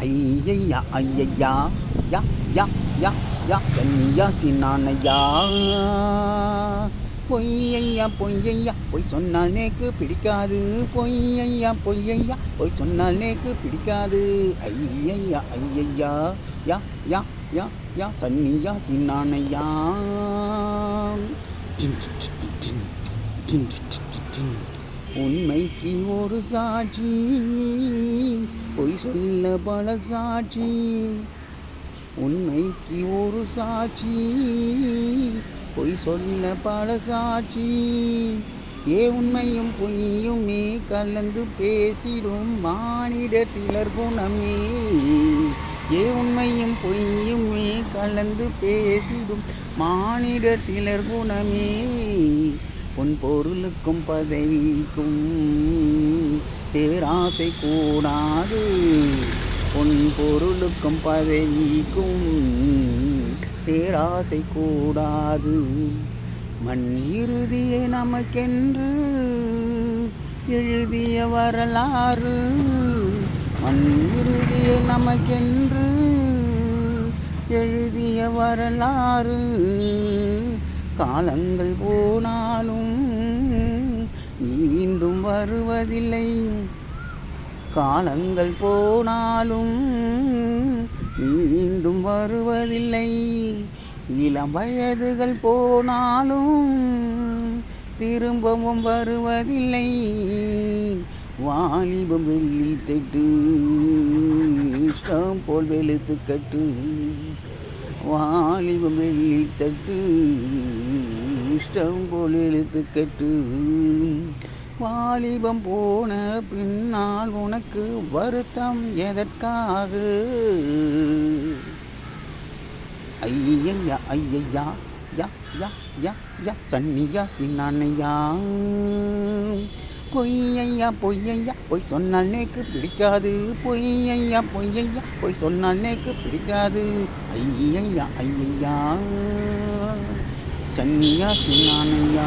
ஐயையா ஐயையா யா யா யா யா கன்னியா சின்னானையா பொய்யையா பொய்யையா பொய் சொன்னால் பிடிக்காது. பொய்யையா பொய்யையா பொய் சொன்னால் பிடிக்காது. ஐயையா ஐயையா யா யா யா யா சன்னியா சின்னானையா டின் டின் டின் டின் டின். உண்மைக்கு ஒரு சாட்சி பொய் சொல்ல பல சாட்சி உண்மைக்கு ஒரு சாட்சி பொய் சொல்ல பல சாட்சி ஏ உண்மையும் பொய்யுமே கலந்து பேசிடும் மானிடர் சிலர் குணமே. ஏ உண்மையும் பொய்யுமே கலந்து பேசிடும் மானிடர் சிலர் குணமே. உன் பொருளுக்கும் பதவிக்கும் பேராசை கூடாது. உன் பொருளுக்கும் பதவிக்கும் பேராசை கூடாது. மண் இறுதியை நமக்கென்று எழுதிய வரலாறு. மண் இறுதியை நமக்கென்று எழுதிய வரலாறு. காலங்கள் போனாலும் மீண்டும் வருவதில்லை. காலங்கள் போனாலும் மீண்டும் வருவதில்லை. இளம் வயதுகள் போனாலும் திரும்பவும் வருவதில்லை. வாலிபம் வெள்ளி தட்டு இஷ்டம் போல் வெளுத்து கட்டு. வாலிபம் வெள்ளி தட்டு இஷ்டம் போல் எழுத்து கட்டு. வாலிபம் போன பின்னால் உனக்கு வருத்தம் எதற்காக? ஐயையா ஐயையா யா யா யா யா சன்னியா சின்னானையா பொய்யையா பொய்யையா பொய் சொன்னால் நேக்கு பிடிக்காது. பொய்யையா பொய்யையா பொய் சொன்னால் நேக்கு பிடிக்காது. ஐயையா ஐயையா சன்னியா சின்னானையா